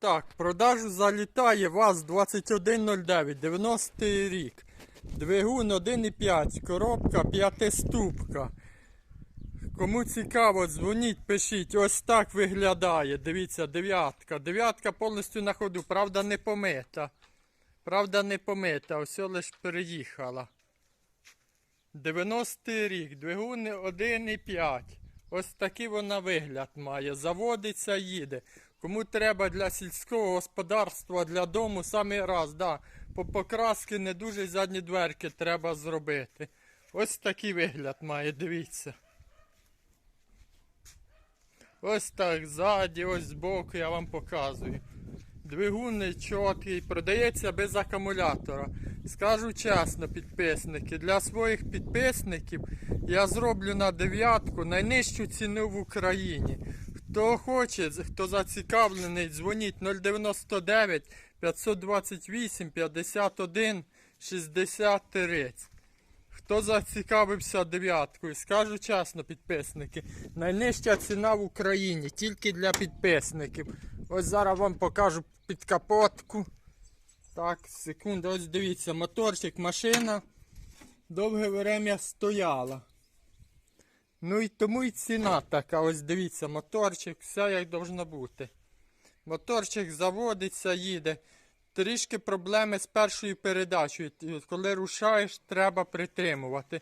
Так, продажу залітає ВАЗ-2109, 90 рік. Двигун 1,5, коробка п'ятиступка. Кому цікаво, дзвоніть, пишіть. Ось так виглядає. Дивіться, дев'ятка. Дев'ятка повністю на ходу, правда, не помита. Правда, не помита, ось лише переїхала. 90 й рік, двигун 1,5. Ось такий вона вигляд має. Заводиться, їде. Кому треба для сільського господарства, для дому, саме раз, да. По покраски не дуже задні дверки треба зробити. Ось такий вигляд має, дивіться. Ось так ззаді, ось збоку я вам показую. Двигун чіткий, продається без акумулятора. Скажу чесно, підписники, для своїх підписників я зроблю на дев'ятку найнижчу ціну в Україні. Хто хоче, хто зацікавлений, дзвоніть 099 528 51 63. Хто зацікавився дев'яткою, скажу чесно, підписники, найнижча ціна в Україні тільки для підписників. Ось зараз вам покажу підкапотку. Так, секунду, ось дивіться, моторчик, машина довге время стояла. Ну і тому і ціна така, ось дивіться, моторчик, все як должно бути. Моторчик заводиться, їде. Трішки проблеми з першою передачею. Коли рушаєш, треба притримувати.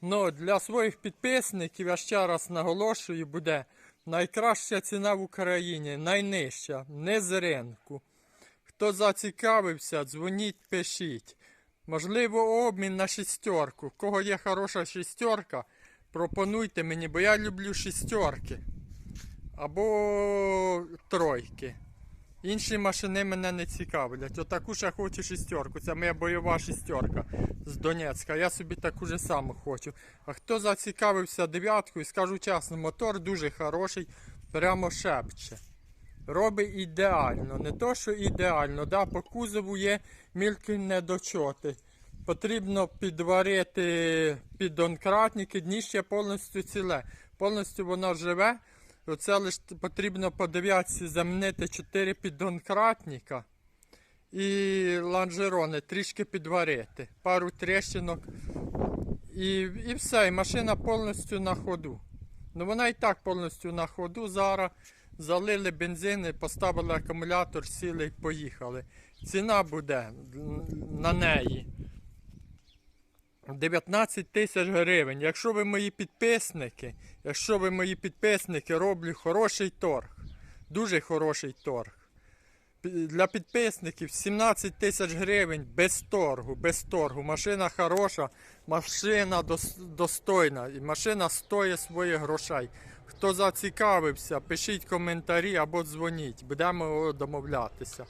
Ну, для своїх підписників, я ще раз наголошую, буде найкраща ціна в Україні, найнижча, не з ринку. Хто зацікавився, дзвоніть, пишіть. Можливо, обмін на шістерку. Кого є хороша шістерка, пропонуйте мені, бо я люблю шістерки. Або тройки. Інші машини мене не цікавлять. Отаку ж я хочу шістерку. Це моя бойова шістерка з Донецька. Я собі таку же саму хочу. А хто зацікавився дев'яткою, скажу чесно, мотор дуже хороший, прямо шепче. Робить ідеально. Не то, що ідеально. Да, по кузову є мілкі недочоти. Потрібно підварити піддонкратники, дніще повністю ціле. Повністю воно живе. Оце лише потрібно по дев'ятці замінити 4 піддонкратника і лонжерони трішки підварити. Пару тріщинок. І, і все, і машина повністю на ходу. Ну вона і так повністю на ходу зараз. Залили бензин, поставили акумулятор, сіли і поїхали. Ціна буде на неї 19 тисяч гривень. Якщо ви мої підписники, якщо ви мої підписники, роблю хороший торг. Дуже хороший торг. Для підписників 17 тисяч гривень без торгу, без торгу. Машина хороша, машина дос- достойна. І машина стоїть своїх грошей. Хто зацікавився, пишіть коментарі або дзвоніть. Будемо домовлятися.